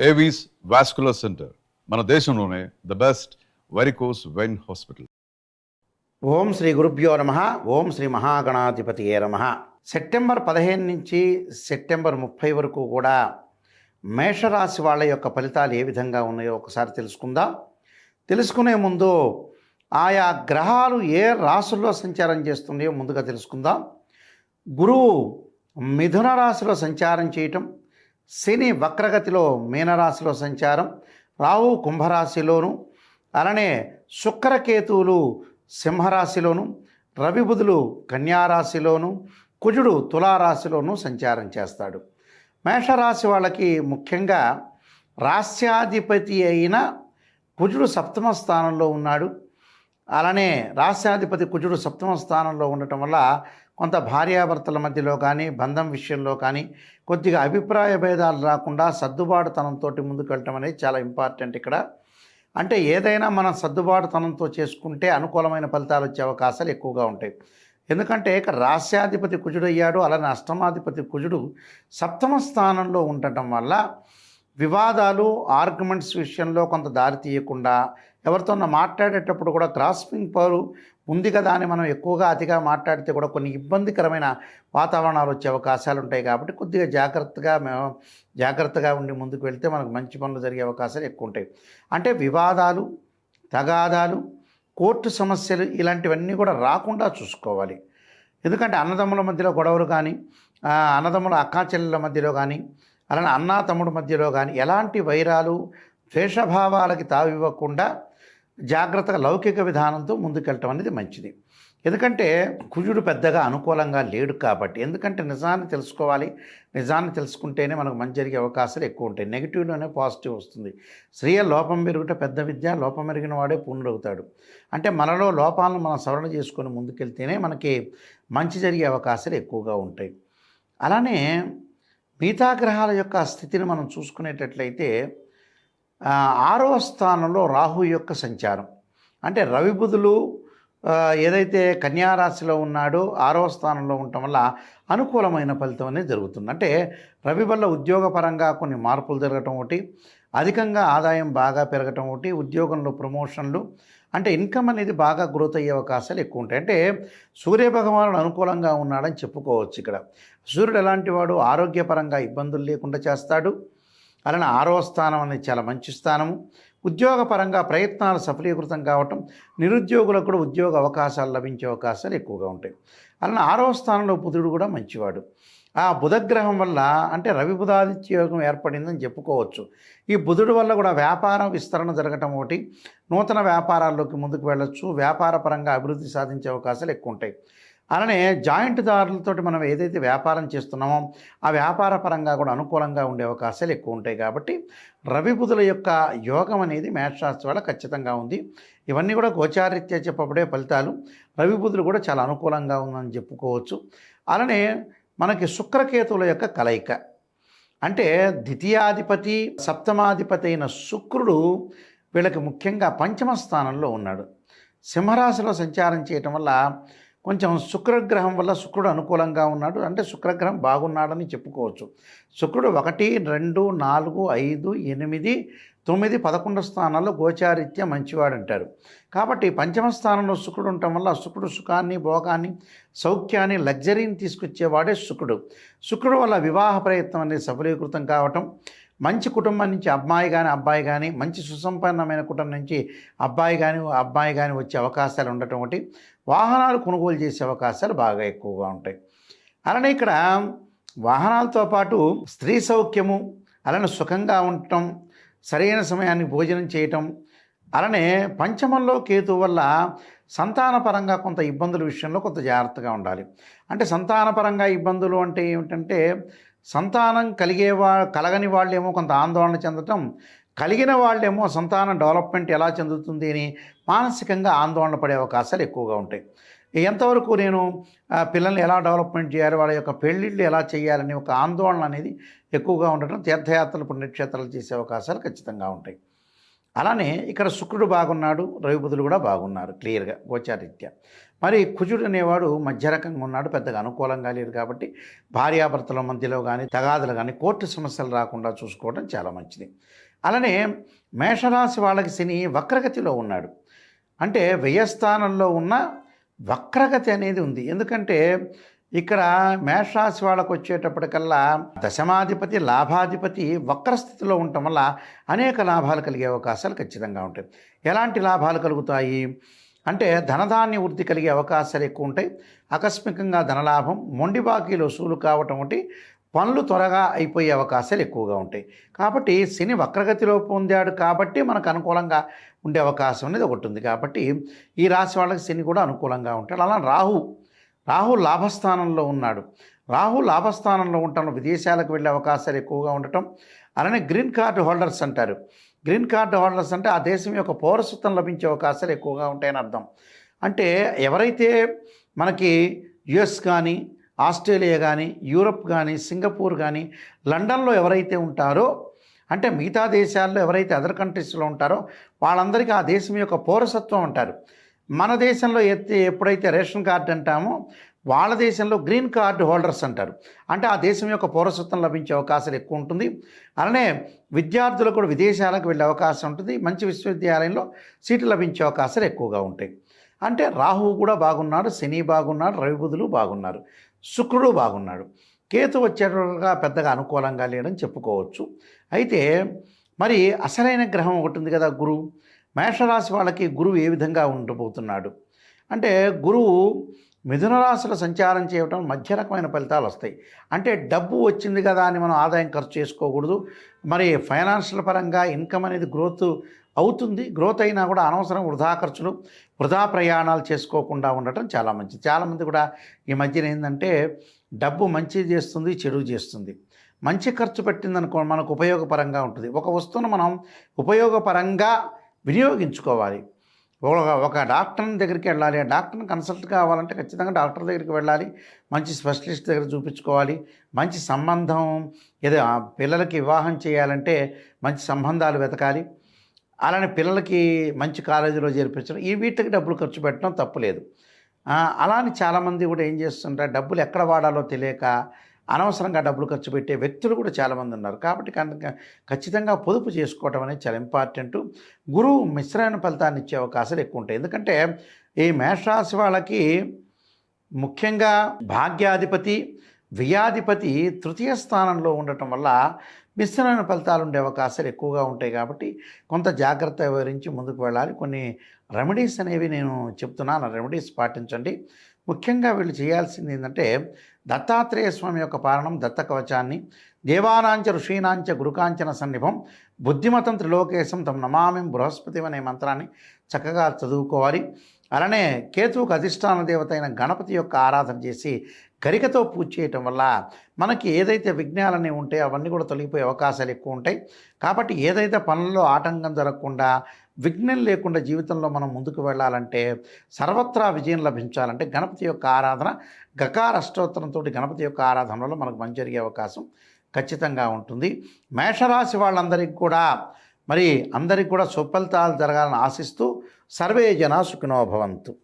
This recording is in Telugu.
ఏవీస్ వాస్కులర్ సెంటర్ మన దేశంలోనే the best varicose vein hospital ఓం శ్రీ గురుభ్యో నమ. ఓం శ్రీ మహాగణాధిపతి ఏ నమ. సెప్టెంబర్ పదిహేను నుంచి సెప్టెంబర్ ముప్పై వరకు కూడా మేషరాశి వాళ్ళ యొక్క ఫలితాలు ఏ విధంగా ఉన్నాయో ఒకసారి తెలుసుకుందాం. తెలుసుకునే ముందు ఆయా గ్రహాలు ఏ రాశుల్లో సంచారం చేస్తున్నాయో ముందుగా తెలుసుకుందాం. గురువు మిథున రాశిలో సంచారం చేయటం శని వక్రగతిలో మీనరాశిలో సంచారం రాహు కుంభరాశిలోను అలానే శుక్రకేతువులు సింహరాశిలోను రవిబుధులు కన్యారాశిలోను కుజుడు తులారాశిలోను సంచారం చేస్తాడు. మేషరాశి వాళ్ళకి ముఖ్యంగా రాస్యాధిపతి అయిన కుజుడు సప్తమ స్థానంలో ఉన్నాడు. అలానే రాస్యాధిపతి కుజుడు సప్తమ స్థానంలో ఉండటం వల్ల కొంత భార్యాభర్తల మధ్యలో కానీ బంధం విషయంలో కానీ కొద్దిగా అభిప్రాయ భేదాలు రాకుండా సర్దుబాటుతనంతో ముందుకు వెళ్ళటం అనేది చాలా ఇంపార్టెంట్ ఇక్కడ. అంటే ఏదైనా మనం సర్దుబాటుతనంతో చేసుకుంటే అనుకూలమైన ఫలితాలు వచ్చే అవకాశాలు ఎక్కువగా ఉంటాయి. ఎందుకంటే ఇక రాస్యాధిపతి కుజుడు అయ్యాడు అలానే అష్టమాధిపతి కుజుడు సప్తమ స్థానంలో ఉండటం వల్ల వివాదాలు ఆర్గ్యుమెంట్స్ విషయంలో కొంత దారి తీయకుండా ఎవరితోనో మాట్లాడేటప్పుడు కూడా గ్రాస్పింగ్ పవర్ ఉంది కదా అని మనం ఎక్కువగా అతిగా మాట్లాడితే కూడా కొన్ని ఇబ్బందికరమైన వాతావరణాలు వచ్చే అవకాశాలు ఉంటాయి కాబట్టి కొద్దిగా జాగ్రత్తగా మేము జాగ్రత్తగా ఉండి ముందుకు వెళ్తే మనకు మంచి పనులు జరిగే అవకాశాలు ఎక్కువ ఉంటాయి. అంటే వివాదాలు తగాదాలు కోర్టు సమస్యలు ఇలాంటివన్నీ కూడా రాకుండా చూసుకోవాలి. ఎందుకంటే అన్నదమ్ముల మధ్యలో గొడవలు కానీ అన్నదమ్ముల అక్కాచెల్లెల మధ్యలో కానీ అలానే అన్నా తమ్ముడు మధ్యలో కానీ ఎలాంటి వైరాలు ద్వేషభావాలకి తావివ్వకుండా జాగ్రత్తగా లౌకిక విధానంతో ముందుకెళ్ళటం అనేది మంచిది. ఎందుకంటే కుజుడు పెద్దగా అనుకూలంగా లేడు కాబట్టి ఎందుకంటే నిజాన్ని తెలుసుకోవాలి. నిజాన్ని తెలుసుకుంటేనే మనకు మంచి జరిగే అవకాశాలు ఎక్కువ ఉంటాయి. నెగిటివ్లోనే పాజిటివ్ వస్తుంది. స్త్రీయ లోపం పెరుగుట పెద్ద విద్య లోపం పెరిగిన వాడే పూర్ణుడవుతాడు. అంటే మనలో లోపాలను మనం సవరణ చేసుకొని ముందుకెళ్తేనే మనకి మంచి జరిగే అవకాశాలు ఎక్కువగా ఉంటాయి. అలానే మిగతా గ్రహాల యొక్క స్థితిని మనం చూసుకునేటట్లయితే ఆరవ స్థానంలో రాహు యొక్క సంచారం. అంటే రవి బుధులు ఏదైతే కన్యారాశిలో ఉన్నాడో ఆరవ స్థానంలో ఉండటం వల్ల అనుకూలమైన ఫలితం అనేది జరుగుతుంది. అంటే రవి వల్ల ఉద్యోగపరంగా కొన్ని మార్పులు జరగటం ఒకటి అధికంగా ఆదాయం బాగా పెరగటం ఒకటి ఉద్యోగంలో ప్రమోషన్లు అంటే ఇన్కమ్ అనేది బాగా గ్రోత్ అయ్యే అవకాశాలు ఎక్కువ ఉంటాయి. అంటే సూర్య భగవానుడు అనుకూలంగా ఉన్నాడని చెప్పుకోవచ్చు ఇక్కడ. సూర్యుడు ఎలాంటి వాడు? ఆరోగ్యపరంగా ఇబ్బందులు లేకుండా చేస్తాడు. అలానే ఆరో స్థానం అనేది చాలా మంచి స్థానము. ఉద్యోగపరంగా ప్రయత్నాలు సఫలీకృతం కావటం నిరుద్యోగులకు కూడా ఉద్యోగ అవకాశాలు లభించే అవకాశాలు ఎక్కువగా ఉంటాయి. అలానే ఆరో స్థానంలో బుధుడు కూడా మంచివాడు. ఆ బుధగ్రహం వల్ల అంటే రవి బుధాదిత్య యోగం ఏర్పడిందని చెప్పుకోవచ్చు. ఈ బుధుడు వల్ల కూడా వ్యాపారం విస్తరణ జరగటం ఒకటి నూతన వ్యాపారాల్లోకి ముందుకు వెళ్ళొచ్చు వ్యాపార పరంగా అభివృద్ధి సాధించే అవకాశాలు ఎక్కువ ఉంటాయి. అలానే జాయింట్ దారులతోటి మనం ఏదైతే వ్యాపారం చేస్తున్నామో ఆ వ్యాపార పరంగా కూడా అనుకూలంగా ఉండే అవకాశాలు ఎక్కువ ఉంటాయి కాబట్టి రవి బుధుల యొక్క యోగం అనేది మేషరాశి వల్ల ఖచ్చితంగా ఉంది. ఇవన్నీ కూడా గోచారీత్యా చెప్పబడే ఫలితాలు. రవి బుధులు కూడా చాలా అనుకూలంగా ఉందని చెప్పుకోవచ్చు. అలానే మనకి శుక్రకేతువుల యొక్క కలయిక. అంటే ద్వితీయాధిపతి సప్తమాధిపతి అయిన శుక్రుడు వీళ్ళకి ముఖ్యంగా పంచమ స్థానంలో ఉన్నాడు. సింహరాశిలో సంచారం చేయటం వల్ల కొంచెం శుక్రగ్రహం వల్ల శుక్రుడు అనుకూలంగా ఉన్నాడు. అంటే శుక్రగ్రహం బాగున్నాడని చెప్పుకోవచ్చు. శుక్రుడు ఒకటి రెండు నాలుగు ఐదు ఎనిమిది తొమ్మిది పదకొండు స్థానాల్లో గోచారిత్య మంచివాడు అంటారు కాబట్టి పంచమ స్థానంలో శుక్రుడు ఉండటం వల్ల శుక్రుడు సుఖాన్ని భోగాన్ని సౌఖ్యాన్ని లగ్జరీని తీసుకొచ్చేవాడే శుక్రుడు. శుక్రుడు వల్ల వివాహ ప్రయత్నం అనేది సఫలీకృతం కావటం మంచి కుటుంబం నుంచి అమ్మాయి కానీ అబ్బాయి కానీ మంచి సుసంపన్నమైన కుటుంబం నుంచి అబ్బాయి కానీ అబ్బాయి కానీ వచ్చే అవకాశాలు ఉండటం ఒకటి. వాహనాలు కొనుగోలు చేసే అవకాశాలు బాగా ఎక్కువగా ఉంటాయి. అలానే ఇక్కడ వాహనాలతో పాటు స్త్రీ సౌఖ్యము అలానే సుఖంగా ఉండటం సరైన సమయానికి భోజనం చేయటం అలానే పంచమంలో కేతు వల్ల సంతానపరంగా కొంత ఇబ్బందుల విషయంలో కొంత జాగ్రత్తగా ఉండాలి. అంటే సంతానపరంగా ఇబ్బందులు అంటే ఏమిటంటే సంతానం కలిగేవా కలగని వాళ్ళేమో కొంత ఆందోళన చెందటం కలిగిన వాళ్ళేమో సంతానం డెవలప్మెంట్ ఎలా చెందుతుంది అని మానసికంగా ఆందోళన పడే అవకాశాలు ఎక్కువగా ఉంటాయి. ఎంతవరకు నేను పిల్లల్ని ఎలా డెవలప్మెంట్ చేయాలి వాళ్ళ యొక్క పెళ్ళిళ్ళు ఎలా చేయాలని ఒక ఆందోళన అనేది ఎక్కువగా ఉండటం తీర్థయాత్రలు పుణ్యక్షేత్రాలు చేసే అవకాశాలు ఖచ్చితంగా ఉంటాయి. అలానే ఇక్కడ శుక్రుడు బాగున్నాడు రవి కూడా బాగున్నారు క్లియర్గా గోచారీత్యా. మరి కుజుడు అనేవాడు మధ్య రకంగా ఉన్నాడు పెద్దగా అనుకూలంగా లేరు కాబట్టి భార్యాభర్తల మధ్యలో కానీ తగాదులు కానీ కోర్టు సమస్యలు రాకుండా చూసుకోవడం చాలా మంచిది. అలానే మేషరాశి వాళ్ళకి శని వక్రగతిలో ఉన్నాడు. అంటే వ్యయస్థానంలో ఉన్న వక్రగతి అనేది ఉంది. ఎందుకంటే ఇక్కడ మేషరాశి వాళ్ళకు వచ్చేటప్పటికల్లా దశమాధిపతి లాభాధిపతి వక్రస్థితిలో ఉండటం వల్ల అనేక లాభాలు కలిగే అవకాశాలు ఖచ్చితంగా ఉంటాయి. ఎలాంటి లాభాలు కలుగుతాయి? అంటే ధనధాన్య వృద్ధి కలిగే అవకాశాలు ఎక్కువ ఉంటాయి. ఆకస్మికంగా ధనలాభం మొండి బాకీలు వసూలు కావటం వంటి పనులు త్వరగా అయిపోయే అవకాశాలు ఎక్కువగా ఉంటాయి. కాబట్టి శని వక్రగతిలో పొందాడు కాబట్టి మనకు అనుకూలంగా ఉండే అవకాశం అనేది ఒకటి ఉంది. కాబట్టి ఈ రాశి వాళ్ళకి శని కూడా అనుకూలంగా ఉంటాడు. అలా రాహు రాహు లాభస్థానంలో ఉన్నాడు. రాహు లాభస్థానంలో ఉండటం విదేశాలకు వెళ్ళే అవకాశాలు ఎక్కువగా ఉండటం అలానే గ్రీన్ కార్డు హోల్డర్స్ అంటారు. గ్రీన్ కార్డు హోల్డర్స్ అంటే ఆ దేశం యొక్క పౌరసత్వం లభించే అవకాశాలు ఎక్కువగా ఉంటాయని అర్థం. అంటే ఎవరైతే మనకి యుఎస్ కానీ ఆస్ట్రేలియా కానీ యూరప్ కానీ సింగపూర్ కానీ లండన్లో ఎవరైతే ఉంటారో అంటే మిగతా దేశాల్లో ఎవరైతే అదర్ కంట్రీస్లో ఉంటారో వాళ్ళందరికీ ఆ దేశం యొక్క పౌరసత్వం అంటారు. మన దేశంలో ఎత్తి ఎప్పుడైతే రేషన్ కార్డు అంటామో వాళ్ళ దేశంలో గ్రీన్ కార్డు హోల్డర్స్ అంటారు. అంటే ఆ దేశం యొక్క పౌరసత్వం లభించే అవకాశాలు ఎక్కువ ఉంటుంది. అలానే విద్యార్థులు కూడా విదేశాలకు వెళ్ళే అవకాశం ఉంటుంది. మంచి విశ్వవిద్యాలయంలో సీట్లు లభించే అవకాశాలు ఎక్కువగా ఉంటాయి. అంటే రాహువు కూడా బాగున్నాడు శని బాగున్నాడు రవి బుధులు బాగున్నారు శుక్రుడు బాగున్నాడు. కేతు వచ్చేటట్టుగా పెద్దగా అనుకూలంగా లేడని చెప్పుకోవచ్చు. అయితే మరి అసలైన గ్రహం ఒకటి ఉంది కదా గురువు. మేషరాశి వాళ్ళకి గురువు ఏ విధంగా ఉండబోతున్నాడు? అంటే గురువు మిథునరాశుల సంచారం చేయటం మధ్య రకమైన ఫలితాలు వస్తాయి. అంటే డబ్బు వచ్చింది కదా అని మనం ఆదాయం ఖర్చు చేసుకోకూడదు. మరి ఫైనాన్షియల్ పరంగా ఇన్కమ్ అనేది గ్రోత్ అవుతుంది. గ్రోత్ అయినా కూడా అనవసరం వృధా ఖర్చులు వృధా ప్రయాణాలు చేసుకోకుండా ఉండటం చాలా మంచిది. చాలామంది కూడా ఈ మధ్యన ఏంటంటే డబ్బు మంచి చేస్తుంది చెడు చేస్తుంది. మంచి ఖర్చు పెట్టిందనుకో మనకు ఉపయోగపరంగా ఉంటుంది. ఒక వస్తువును మనం ఉపయోగపరంగా వినియోగించుకోవాలి. ఒక డాక్టర్ దగ్గరికి వెళ్ళాలి. ఆ డాక్టర్ని కన్సల్ట్ కావాలంటే ఖచ్చితంగా డాక్టర్ దగ్గరికి వెళ్ళాలి. మంచి స్పెషలిస్ట్ దగ్గర చూపించుకోవాలి. మంచి సంబంధం ఏదో పిల్లలకి వివాహం చేయాలంటే మంచి సంబంధాలు వెతకాలి. అలానే పిల్లలకి మంచి కాలేజీలో చేర్పించడం. ఈ వీటికి డబ్బులు ఖర్చు పెట్టడం తప్పులేదు ఆ, అలా అని చాలామంది కూడా ఏం చేస్తుంటారు? డబ్బులు ఎక్కడ వాడాలో తెలియక అనవసరంగా డబ్బులు ఖర్చు పెట్టే వ్యక్తులు కూడా చాలామంది ఉన్నారు. కాబట్టి ఖచ్చితంగా పొదుపు చేసుకోవడం అనేది చాలా ఇంపార్టెంట్. గురువు మిశ్రమైన ఫలితాన్ని ఇచ్చే అవకాశాలు ఎక్కువ ఉంటాయి. ఎందుకంటే ఈ మేషరాశి వాళ్ళకి ముఖ్యంగా భాగ్యాధిపతి వ్యయాధిపతి తృతీయ స్థానంలో ఉండటం వల్ల మిశ్రమైన ఫలితాలు ఉండే అవకాశాలు ఎక్కువగా ఉంటాయి కాబట్టి కొంత జాగ్రత్త వివరించి ముందుకు వెళ్ళాలి. కొన్ని రెమెడీస్ అనేవి నేను చెప్తున్నాను. రెమెడీస్ పాటించండి. ముఖ్యంగా వీళ్ళు చేయాల్సింది ఏంటంటే దత్తాత్రేయ స్వామి యొక్క పారణం దత్త కవచాన్ని దేవానాంచ ఋషీనాంచ గురుకాంచన సన్నిభం బుద్ధిమతం త్రిలోకేశం తమ నమామిం బృహస్పతి అనే మంత్రాన్ని చక్కగా చదువుకోవాలి. అలానే కేతువుకు అధిష్టాన దేవత అయిన గణపతి యొక్క ఆరాధన చేసి గరికతో పూజ చేయటం వల్ల మనకి ఏదైతే విఘ్నాలన్నీ ఉంటాయో అవన్నీ కూడా తొలగిపోయే అవకాశాలు ఎక్కువ ఉంటాయి. కాబట్టి ఏదైతే పనుల్లో ఆటంకం జరగకుండా విఘ్నం లేకుండా జీవితంలో మనం ముందుకు వెళ్ళాలంటే సర్వత్రా విజయం లభించాలంటే గణపతి యొక్క ఆరాధన గకార అష్టోత్తరంతో గణపతి యొక్క ఆరాధన వల్ల మనకు మంచి జరిగే అవకాశం ఖచ్చితంగా ఉంటుంది. మేషరాశి వాళ్ళందరికీ కూడా మరి అందరికీ కూడా సుఫలితాలు జరగాలని ఆశిస్తూ సర్వే జన సుఖినోభవంతు